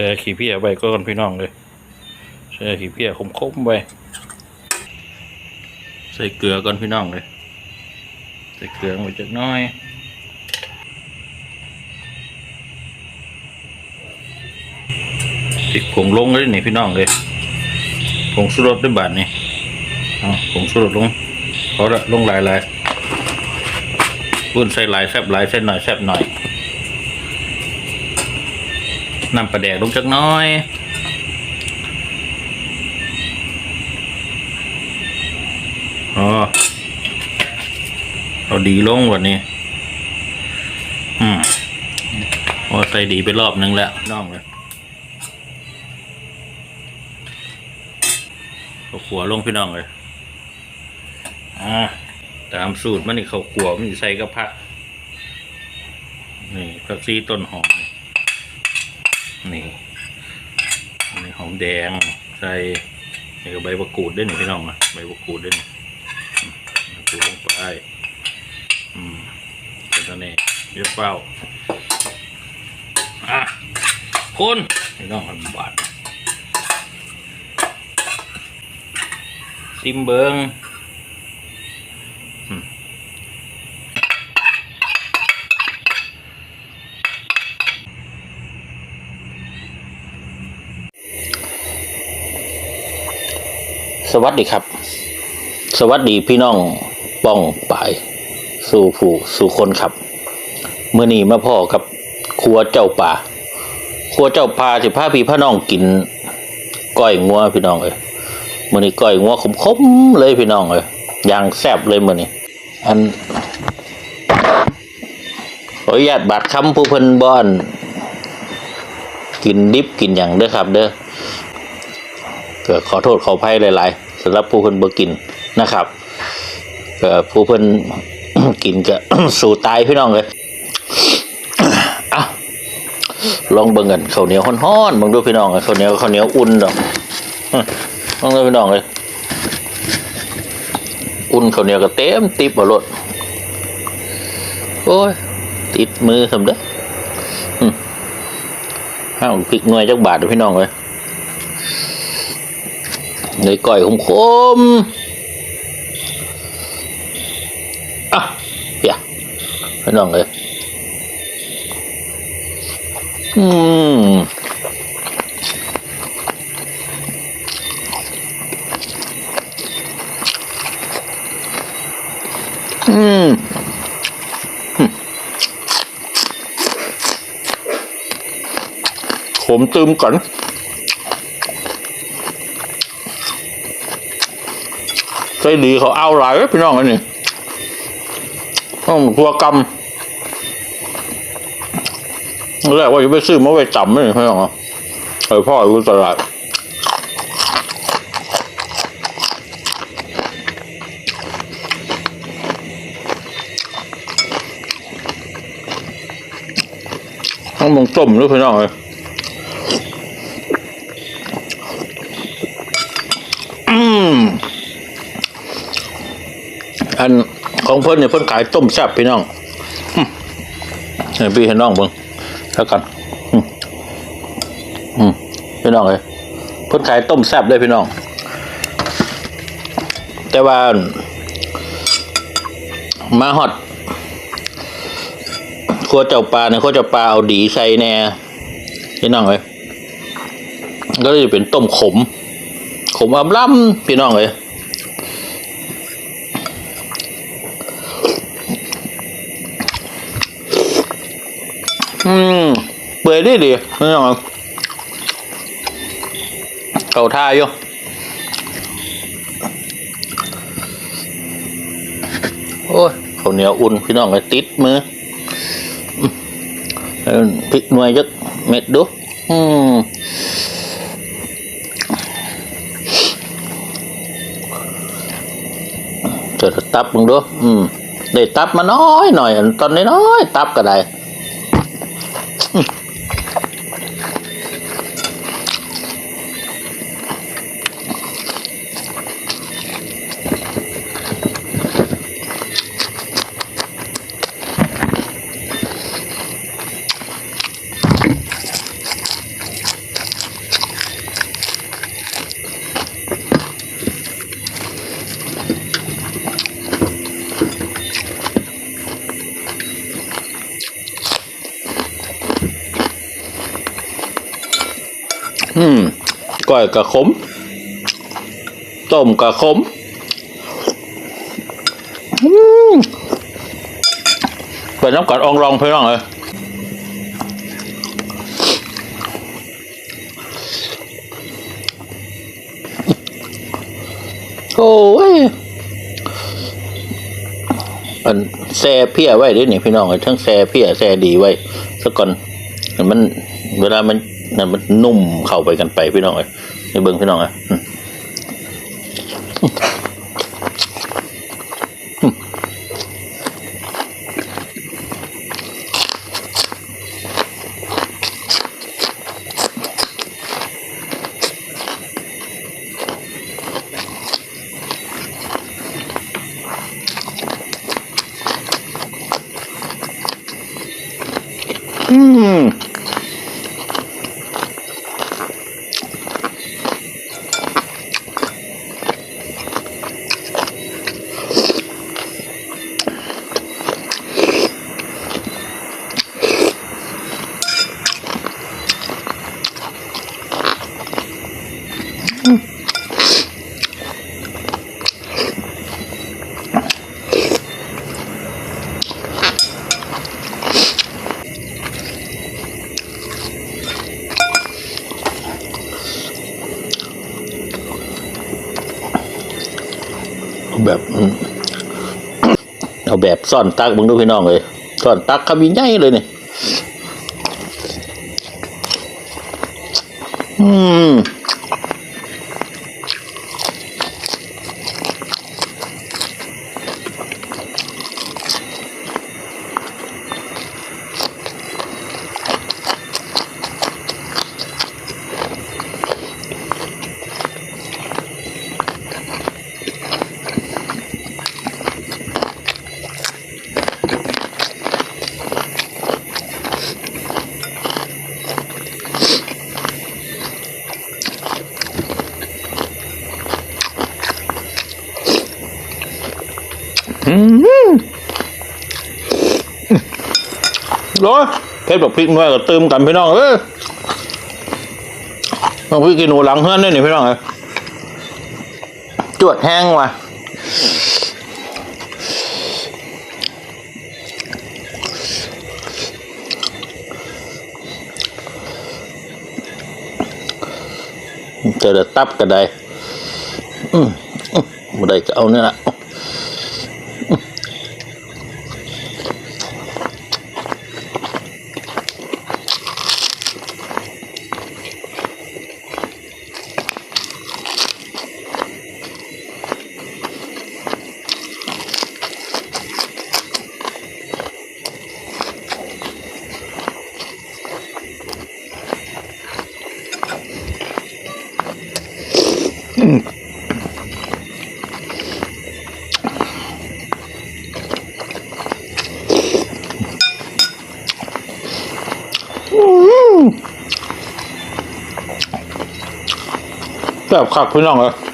แช่ขี้เพี้ยไว้ก่อนพี่น้องเลยแช่ขี้เพี้ยคมๆไว้ใส่เกลือก่อนพี่น้องเลยใส่เกลือไปจักน้อยติดผงลงเลยนี่พี่น้องเลยผงสุรสด้วยบาทนี่เอาผงสุรสลงเขาละลงหลายหลายๆพุ่นใส่หลายแซบหลายใส่หน่อยแซบหน่อย นำปลาแดกลงจักหน้อยอ๋อเอาดีลงวันนี้ อืมโอ้ใส่ดีไปรอบนึงแล้วน้องเลยเอาขัวลงพี่น้องเลย อ่า ตามสูตรมันนี่เขาขัวมันสิใส่กระพัก นี่ผักซีต้นหอม นี่นี่หอมแดงใส่นี่ก็ใบมะกรูดด้วยนี่พี่น้องนะใบมะกรูดด้วยนี่มมะกรูดลงไปอืมเป็นตัวนี้เรียบเป้าอะคนพี่น้องมันบาดซิมเบิง สวัสดีครับ สวัสดีพี่น้องป้องปาย สู่ผู้สู่คนครับเมื่อนี้มาพ่อกับครัวเจ้าป่าครัวเจ้าป่าสิพาพี่พาน้องกินก้อยงัวพี่น้องเอ้ยมื่อนี้ก้อยงัวขมๆเลยพี่น้องเอ้ยอย่างแซ่บเลยมื่อนี้อันขออนุญาตบาดคำผู้เพิ่นบอน กินดิบกินอย่างเด้อครับ เด้อ ก็ขอโทษขออภัยหลายๆสำหรับผู้เพิ่นบ่กินนะครับก็ผู้เพิ่นกินก็สู่ตายพี่น้องเลยเอาลองเบิ่งกันข้าวเหนียวฮ้อนๆเบิ่งดูพี่น้องข้าวเหนียวข้าวเหนียวอุ่นดอกอื้อลองดูพี่น้องเลยอุ่นข้าวเหนียวก็เต็มติบบ่รถโอ้ยติดมือสำเด้อห้าวพริกหน่วยจักบาทด้อพี่น้องเลย เลยก่อยขมขมๆอะเปียพี่น้องเลยอืมอืมอืมขมตืมก่อน ใส่ดีเขาเอาหลายเว้ยพี่น้องอันนี้ต้องทัวกรรมแรกว่าจะไปซื้อมาไว้จำไม่พี่น้องอะเออพ่ออยู่ตลาดต้องมึงต้มด้วยพี่น้องเลยอืม อั นของเพิ่นเนี่ยเพิ่นขายต้มแซ่บพี่น้องอืมให้พี่ให้น้องเบิ่งแล้วกันพี่น้องเอ้ยเพิ่นขายต้มแซ่บเลยพี่น้อง แต่ว่ามาฮอดครัวเจ้าปลาเนี่ยครัวเจ้าปลาเอาดีใส่แน่พี่น้องเอ้ยก็เลยเป็นต้มขม ขมอำล้ำพี่น้องเอ้ย อืม เปื่อยดีดีไม่ต้องเอาเขาท่าอยู่โอ้ยข้าวเหนียวอุ่นพี่น้องเลยติดมือพริกหน่วยจักเม็ดดูอืมเจอตับมึงดูอืมได้ตับมาน้อยหน่อย ตอันตอนน้อยตับก็ได้ อยกระขม ต้มกระขมอืมเปิดน้ำกัดอองรองเพื่อนเลยโอ้ยอันแซ่เพี้ยไว้เดินี่พี่น้องเอ้ยทั้งแซ่เพี้ยแซ่ดีไว้ซะก่อนมันเวลามัน นั่นมันนุ่มเข้าไปกันไปพี่น้องเอ้ยในเบิ้งพี่น้องอะ แบบเอาแบบซ่อนตักมึงดูพี่น้องเลยซ่อนตักคำยิ่งใหญ่เลยเนี่ย ร้อยเพชรบอกพริกน้อยก็เติมกันพี่น้องเอ้ยบอกพริกกินหนูหลังเฮือนได้นี่พี่น้องเอ้ยจวดแห้งว่ะเจอแต่ตับก็ได้อืมอืมบ่ได้ก็เอาเนี่ยละ แบบขักพี่น้องเลย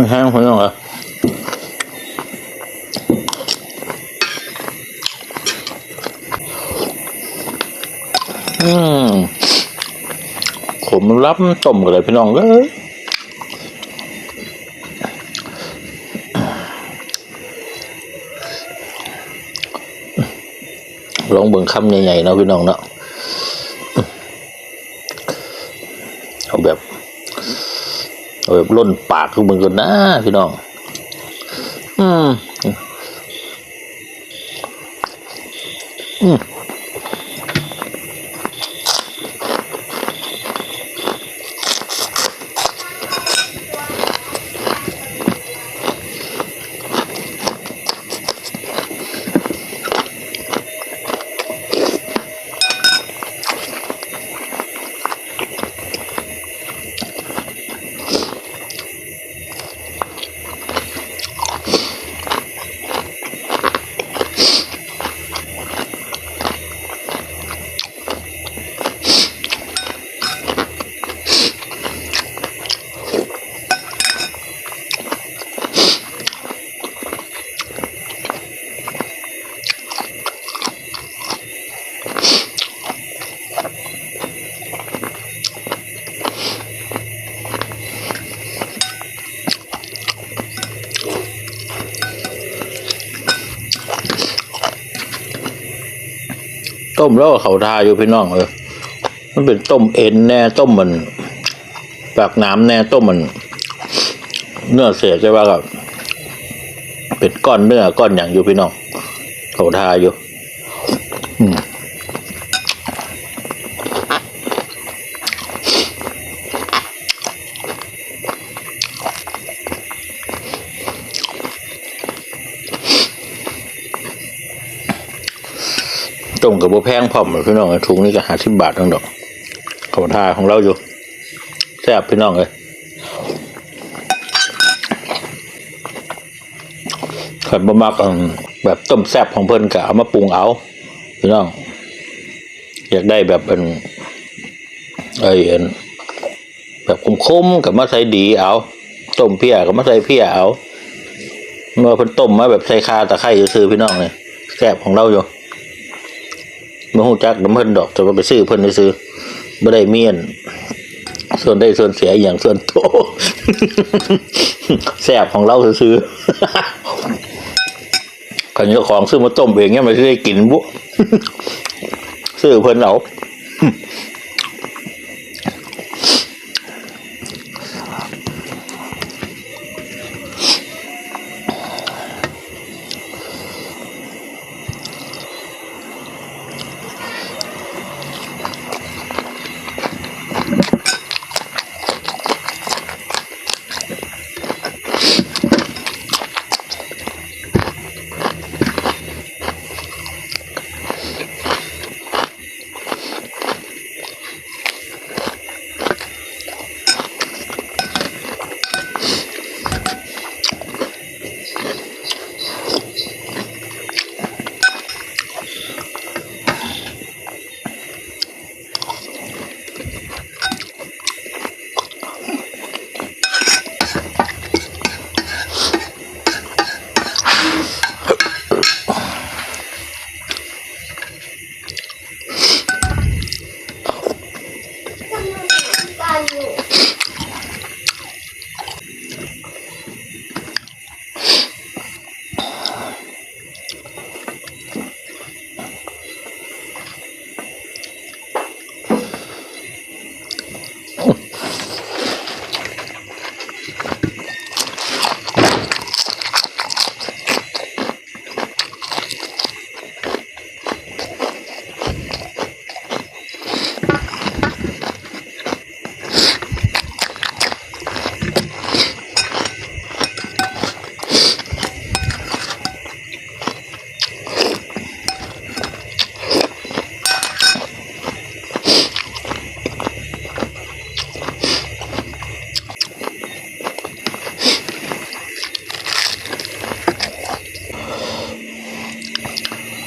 ไม่แห้งพี่น้องเลยอืมขมรับต้มกันเลยพี่น้องเอ้ยลองเบิ่งคำใหญ่ๆเนาะพี่น้องเนาะเอาแบบ เอาแบบล้นปากคือมึงกันนะพี่น้อง อืม อืม ต้มแล้วก็เขาทาอยู่พี่น้องเออมันเป็นต้มเอ็นแน่ต้มมันปากน้ำแน่ต้มมัน เนื้อเสียใช่ป่ะครับเป็นก้อนเนื้อก้อนอย่างอยู่พี่น้องเขาทาอยู่ อืม ต้มกับบัแพงพร้อมพี่น้องถุงนี้ก็หาสิบบาททั้งดอกขาทาของเราอยู่แซ่บพี่น้องเลยขันบะมักแบบต้มแซ่บของเพิ่นกะเอามาปรุงเอาพี่น้อง อยากได้แบบเป็นไอ้อันแบบคมๆกับมาใส่ดีเอาต้มเพี้ยกับมาใส่เพี้ยเอาเมื่อเพิ่นต้มมาแบบใส่คาตะไคร้ซื้อพี่น้องเลยแซ่บของเราอยู่ เมื่อหูจักน้ำเพิ่นดอกจะก็ไปซื้อเพิ่นไปซื้อไม่ได้เมียน ส่วนได้ส่วนเสียอย่างส่วนโตแซบของเราซื้อขันเจ้าของซื้อมาต้มเองเนี่ยมันจะได้กินบุซื้อเพิ่นเอา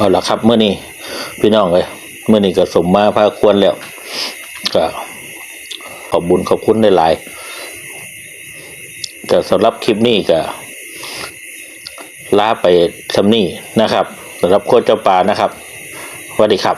เอาละครับเมื่อนี้พี่น้องเลยเมื่อนี้ก็สมมาพาควรแล้วก็ขอบบุญขอบคุณได้หลายแต่สำหรับคลิปนี้ก็ลาไปสำนี่นะครับสำหรับโคตรเจ้าป่านะครับสวัสดีครับ